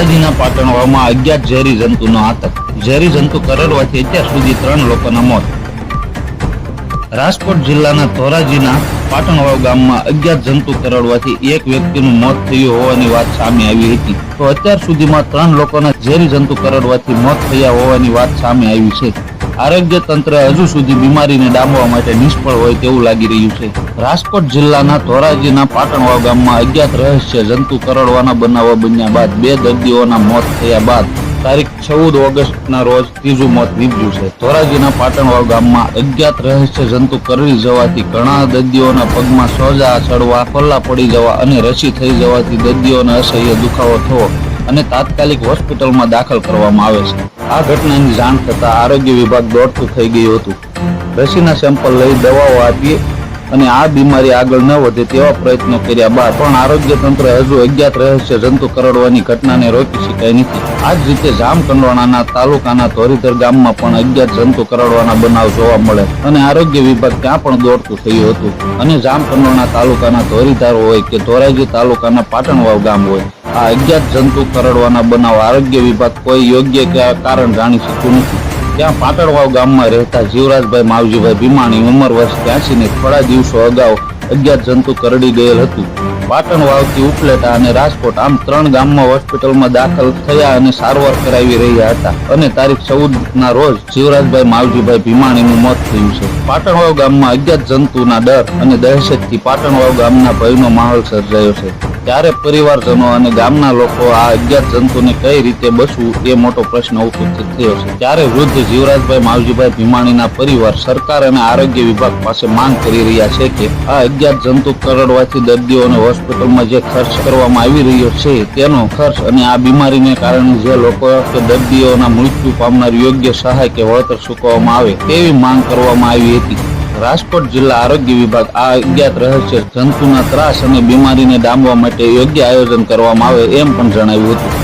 ધોરાજીના પાટણવામાં અજ્ઞાત ઝેરી જંતુનો આતંક. ઝેરી જંતુ કરડવાથી અત્યાર સુધી ત્રણ લોકોના મોત. રાજકોટ જિલ્લાના ધોરાજીના પાટણવાવ ગામમાં અજ્ઞાત જંતુ કરડવાથી એક વ્યક્તિનું મોત થયું હોવાની વાત સામે આવી હતી. તો અત્યાર સુધીમાં ત્રણ લોકોના ઝેરી જંતુ કરડવાથી મોત થયા હોવાની વાત સામે આવી છે. આરોગ્ય તંત્ર હજુ સુધી બીમારીને ડામવા માટે નિષ્ફળ હોય તેવું લાગી રહ્યું છે. રાજકોટ જિલ્લાના ધોરાજીના પાટણવાવ ગામમાં અજ્ઞાત રહસ્ય જંતુ કરડવાના બનાવો બન્યા બાદ બે દર્દીઓના મોત થયા બાદ તારીખ ચૌદ ઓગસ્ટના રોજ ત્રીજું મોત નીપજ્યું છે. ધોરાજીના પાટણવાવ ગામમાં અજ્ઞાત રહસ્ય જંતુ કરડી જવાથી ઘણા દર્દીઓના પગમાં સોજા ચડવા ખોલ્લા પડી જવા અને રસી થઈ જવાથી દર્દીઓને અસહ્ય દુખાવો થવો અને તાત્કાલિક હોસ્પિટલમાં દાખલ કરવામાં આવે છે. આ ઘટનાની જાણ થતાં આરોગ્ય વિભાગ દોડતું થઈ ગયું હતું. રસીના સેમ્પલ લઈ દવાઓ આપી અને આ બીમારી આગળ ન વધે તેવા પ્રયત્નો કર્યા બાદ પણ આરોગ્ય તંત્ર હજુ અજ્ઞાત રહસ્ય જંતુ કરડવાની ઘટનાને રોકી શકાય નથી. આ જ રીતે જામકંડોળાના તાલુકાના ધોરીધર ગામમાં પણ અજ્ઞાત જંતુ કરડવાના બનાવ જોવા મળે અને આરોગ્ય વિભાગ ત્યાં પણ દોડતું થયું હતું. અને જામકંડોળા તાલુકાના ધોરીધાર હોય કે ધોરાજી તાલુકાના પાટણવાવ ગામ હોય. આ અજ્ઞાત જંતુ કરડવાના બનાવ આરોગ્ય વિભાગ કોઈ યોગ્ય કારણ જાણી શકતું નથી. ત્યાં પાટણવાવ ગામમાં રહેતા જીવરાજભાઈ માવજીભાઈ ભીમાણી ઉંમર વર્ષ ત્યાંસી ને થોડા દિવસો અગાઉ અજ્ઞાત જંતુ કરડી ગયેલ હતું. પાટણ વાવથી ઉપલેટા અને રાજકોટ આમ ત્રણ ગામમાં હોસ્પિટલમાં દાખલ થયા અને સારવાર કરાવી રહ્યા હતા. અને તારીખ ચૌદ ના રોજ જીવરાજભાઈ માવજીભાઈ ભીમાણીનું મોત થયું છે. પાટણવાવ ગામમાં અજ્ઞાત જંતુના ડર અને દહેશતથી પાટણવાવ ગામના ભયનો માહોલ સર્જાયો છે. ત્યારે પરિવારજનો અને ગામના લોકો આ અજ્ઞાત જંતુને કઈ રીતે બચવું એ મોટો પ્રશ્ન ઉપસ્થિત થયો છે. ત્યારે વૃદ્ધ જીવરાજભાઈ માવજીભાઈ ભીમાણીના પરિવાર સરકાર અને આરોગ્ય વિભાગ પાસે માંગ કરી રહ્યા છે કે આ અજ્ઞાત જંતુ કરડવાથી દર્દીઓને હોસ્પિટલમાં જે ખર્ચ કરવામાં આવી રહ્યો છે તેનો ખર્ચ અને આ બીમારીને કારણે જે લોકો કે દર્દીઓના મૃત્યુ પામનાર યોગ્ય સહાય કે વળતર ચૂકવવામાં આવે તેવી માંગ કરવામાં આવી હતી. રાજકોટ જિલ્લા આરોગ્ય વિભાગ આ અજ્ઞાત રહસ્ય જંતુના ત્રાસ અને બીમારીને ડામવા માટે યોગ્ય આયોજન કરવામાં આવે એમ પણ જણાવ્યું હતું.